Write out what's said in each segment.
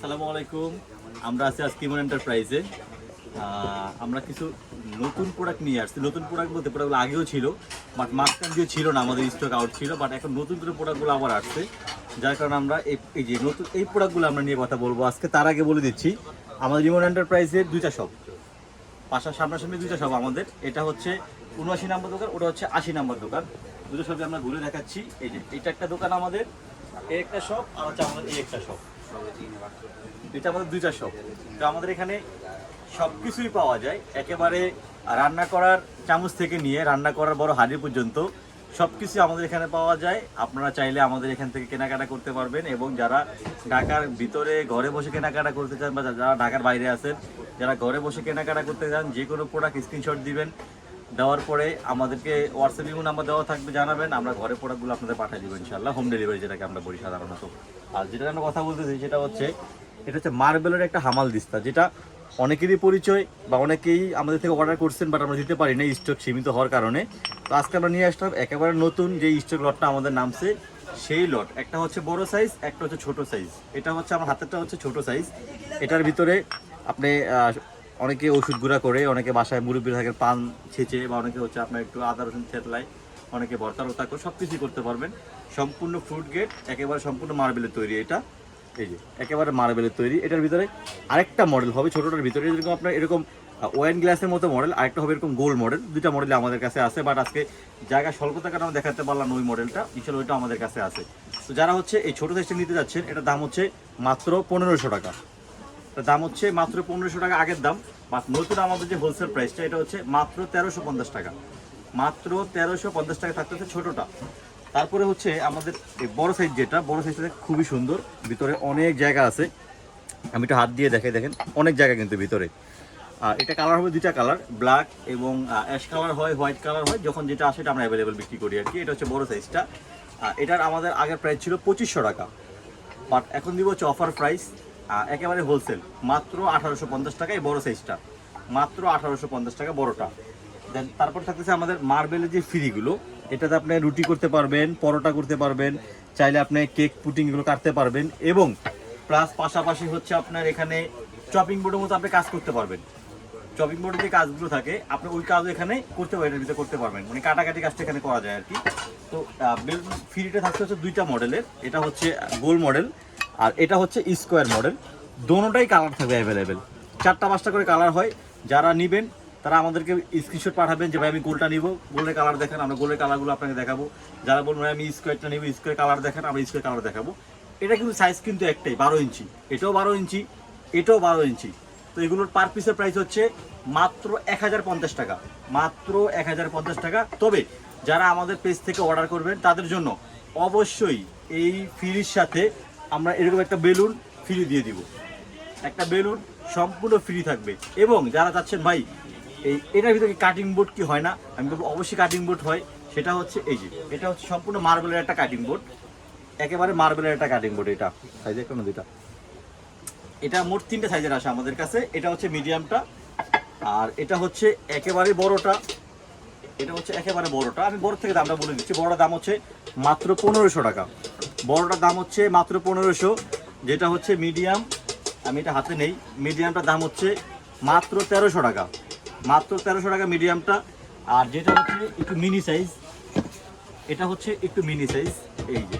সালামু আলাইকুম আমরা আছি আজকে ইমন এন্টারপ্রাইজে আমরা কিছু নতুন প্রোডাক্ট নিয়ে আসছি। নতুন প্রোডাক্ট বলতে প্রোডাক্টগুলো আগেও ছিল বাট মাঝখান দিয়ে ছিল না, আমাদের স্টক আউট ছিল বাট এখন নতুন করে প্রোডাক্টগুলো আবার আসছে। যার কারণে আমরা এই এই যে নতুন এই প্রোডাক্টগুলো আমরা নিয়ে কথা বলব। আজকে তার আগে বলে দিচ্ছি, আমাদের ইমন এন্টারপ্রাইজের দুইটা শপ পাশা সামনাসামনি দুইটা শপ আমাদের। এটা হচ্ছে উনআশি নম্বর দোকান, ওটা হচ্ছে আশি নম্বর দোকান। দুটো শপে আমরা ঘুরে দেখাচ্ছি। এই যে, এটা একটা দোকান আমাদের এই একটা শপ আর হচ্ছে আমাদের এই একটা শপ এটা আমাদের দুইটা শপ তো আমাদের এখানে সব কিছুই পাওয়া যায়। একেবারে রান্না করার চামচ থেকে নিয়ে রান্না করার বড় হাঁড়ি পর্যন্ত সব কিছু আমাদের এখানে পাওয়া যায়। আপনারা চাইলে আমাদের এখান থেকে কেনাকাটা করতে পারবেন এবং যারা ঢাকার ভিতরে ঘরে বসে কেনাকাটা করতে চান বা যারা ঢাকার বাইরে আছেন, যারা ঘরে বসে কেনাকাটা করতে চান, যে কোনো প্রোডাক্ট স্ক্রিনশট দিবেন। দেওয়ার পরে আমাদেরকে হোয়াটসঅ্যাপ ইমো নাম্বার দেওয়া থাকবে, জানাবেন। আমরা ঘরে প্রোডাক্টগুলো আপনাদের পাঠিয়ে দেবো ইনশাল্লাহ হোম ডেলিভারি যেটাকে আমরা বলি সাধারণত। আর যেটা আমরা কথা বলতেছি, সেটা হচ্ছে, এটা হচ্ছে মার্বেলের একটা হামাল দিস্তা, যেটা অনেকেরই পরিচয় বা অনেকেই আমাদের থেকে অর্ডার করছেন বাট আমরা দিতে পারি না স্টক সীমিত হওয়ার কারণে। তো আজকে আমরা নিয়ে আসলাম, একেবারে নতুন যে স্টক লটটা আমাদের নামছে, সেই লট একটা হচ্ছে বড় সাইজ একটা হচ্ছে ছোট সাইজ এটা হচ্ছে, আমার হাতেরটা হচ্ছে ছোট সাইজ এটার ভিতরে আপনি অনেকে ওষুধ গুঁড়া করে, অনেকে বাসায় মুরব্বী থাকে পান ছেঁচে বা অনেকে হচ্ছে আপনার একটু আদা, রসুন থেতলায়, অনেকে ভর্তা রতা করে সব কিছুই করতে পারবেন। সম্পূর্ণ ফ্রুট গেট একেবারে সম্পূর্ণ মার্বেলের তৈরি এটা। এই যে, একেবারে মার্বেলের তৈরি। এটার ভিতরে আরেকটা মডেল হবে, ছোটোটার ভিতরে যেরকম আপনার এরকম ওয়াইন গ্লাসের মতো মডেল আরেকটা হবে এরকম গোল মডেল দুটা মডেল আমাদের কাছে আছে বাট আজকে জায়গা স্বল্পতার কারণে দেখাতে পারলাম ওই মডেলটা ইনশাল্লাহ ওইটা আমাদের কাছে আছে। তো যারা হচ্ছে এই ছোটো সাইজটা নিতে যাচ্ছেন, এটার দাম হচ্ছে মাত্র পনেরোশো টাকা। দাম হচ্ছে মাত্র পনেরোশো টাকা আগের দাম নতুন আমাদের যে হোলসেল প্রাইসটা এটা হচ্ছে মাত্র তেরোশো পঞ্চাশ টাকা। মাত্র তেরোশো পঞ্চাশ টাকা থাকতেছে ছোটোটা। তারপরে হচ্ছে আমাদের বড় সাইজ যেটা, বড় সাইজটা খুবই সুন্দর, ভিতরে অনেক জায়গা আছে। আমি একটু হাত দিয়ে দেখাই, দেখেন, অনেক জায়গা কিন্তু ভিতরে। আর এটা কালার হবে দুইটা কালার ব্ল্যাক এবং অ্যাশ কালার হয় হোয়াইট কালার হয়, যখন যেটা আসে এটা আমরা অ্যাভেলেবেল বিক্রি করি আর কি। এটা হচ্ছে বড় সাইজটা এটার আমাদের আগের প্রাইস ছিল পঁচিশশো টাকা। বাট এখন দিব হচ্ছে অফার প্রাইস একেবারে হোলসেল মাত্র আঠারোশো পঞ্চাশ টাকায় বড় সাইজটা মাত্র আঠারোশো পঞ্চাশ টাকা বড়টা। দেন তারপর থাকতেছে আমাদের মার্বেলের যে ফ্রিগুলো, এটাতে আপনি রুটি করতে পারবেন, পরোটা করতে পারবেন, চাইলে আপনি কেক পুটিংগুলো কাটতে পারবেন এবং প্লাস পাশাপাশি হচ্ছে আপনার এখানে চপিং বোর্ডের মতো আপনি কাজ করতে পারবেন। চপিং বোর্ডের যে কাজগুলো থাকে, আপনি ওই কাজও এখানে করতে পারবেন, এটার ভিতরে করতে পারবেন। মানে কাটাকাটি কাজটা এখানে করা যায় আর কি। তো ফ্রিটা থাকতে হচ্ছে দুইটা মডেলের এটা হচ্ছে গোল মডেল আর এটা হচ্ছে স্কোয়ার মডেল। দোনোটাই কালার থাকবে অ্যাভেলেবেল চারটা, পাঁচটা করে কালার হয়। যারা নেবেন, তারা আমাদেরকে স্ক্রিনশট পাঠাবেন যে, ভাই, আমি গোলটা নিব। গোলের কালার দেখেন, আমরা গোলের কালারগুলো আপনাকে দেখাবো। যারা বলবেন আমি স্কোয়ারটা নিব, স্কোয়ার কালার দেখেন, আমরা স্কোয়ার কালার দেখাবো। এটা কিন্তু সাইজ কিন্তু একটাই, বারো ইঞ্চি। এটাও বারো ইঞ্চি, এটাও বারো ইঞ্চি। তো এগুলোর পার পিসের প্রাইস হচ্ছে মাত্র এক হাজার পঞ্চাশ টাকা। মাত্র এক হাজার পঞ্চাশ টাকা। তবে যারা আমাদের পেজ থেকে অর্ডার করবেন, তাদের জন্য অবশ্যই এই ফ্রির সাথে আমরা এরকম একটা বেলুন ফ্রি দিয়ে দিব। একটা বেলুন সম্পূর্ণ ফ্রি থাকবে। এবং যারা চাচ্ছেন, ভাই, এই, এটার ভিতরে কাটিং বোর্ড কি হয় না? আমি বলব, অবশ্যই কাটিং বোর্ড হয়। সেটা হচ্ছে এই যে, এটা হচ্ছে সম্পূর্ণ মার্বেলের একটা কাটিং বোর্ড একেবারে মার্বেলের একটা কাটিং বোর্ড এটা। সাইজে কোনো দুটা এটা মোট তিনটে সাইজের আসে আমাদের কাছে। এটা হচ্ছে মিডিয়ামটা আর এটা হচ্ছে একেবারে বড়টা। এটা হচ্ছে একেবারে বড়টা। আমি বড় থেকে দামটা বলে দিচ্ছি। বড়টার দাম হচ্ছে মাত্র পনেরোশো টাকা। বড়টার দাম হচ্ছে মাত্র পনেরোশো। যেটা হচ্ছে মিডিয়াম, আমি এটা হাতে নেই। মিডিয়ামটার দাম হচ্ছে মাত্র তেরোশো টাকা। মাত্র তেরোশো টাকা মিডিয়ামটা। আর যেটা হচ্ছে একটু মিনি সাইজ এটা হচ্ছে একটু মিনি সাইজ এই যে,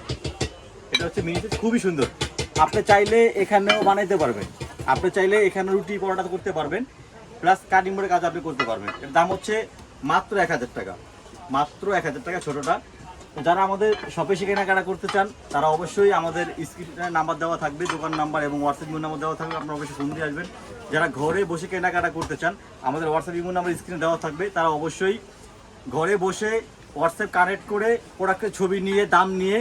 এটা হচ্ছে মিনি সাইজ খুবই সুন্দর। আপনি চাইলে এখানেও বানাইতে পারবেন। আপনি চাইলে এখানে রুটি পরোটা করতে পারবেন। প্লাস কাটিং বোর্ডের কাজ আপনি করতে পারবেন। এর দাম হচ্ছে মাত্র এক হাজার টাকা। মাত্র এক হাজার টাকা ছোটোটা। যারা আমাদের শপে এসে কেনাকাটা করতে চান, তারা অবশ্যই আমাদের স্ক্রিনে নাম্বার দেওয়া থাকবে, দোকান নাম্বার এবং হোয়াটসঅ্যাপ ইমো নাম্বার দেওয়া থাকবে, আপনারা অবশ্যই ফোন দিয়ে আসবেন। যারা ঘরে বসে কেনাকাটা করতে চান, আমাদের হোয়াটসঅ্যাপ ইমো নাম্বার স্ক্রিনে দেওয়া থাকবে। তারা অবশ্যই ঘরে বসে হোয়াটসঅ্যাপ কানেক্ট করে প্রোডাক্টের ছবি নিয়ে, দাম নিয়ে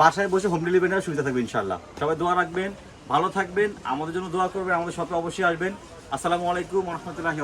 বাসায় বসে হোম ডেলিভারি নেওয়ার সুবিধা থাকবে ইনশাল্লাহ সবাই দোয়া রাখবেন, ভালো থাকবেন, আমাদের জন্য দোয়া করবেন, আমাদের শপে অবশ্যই আসবেন। আসসালামু আলাইকুম রহমতুল্লাহি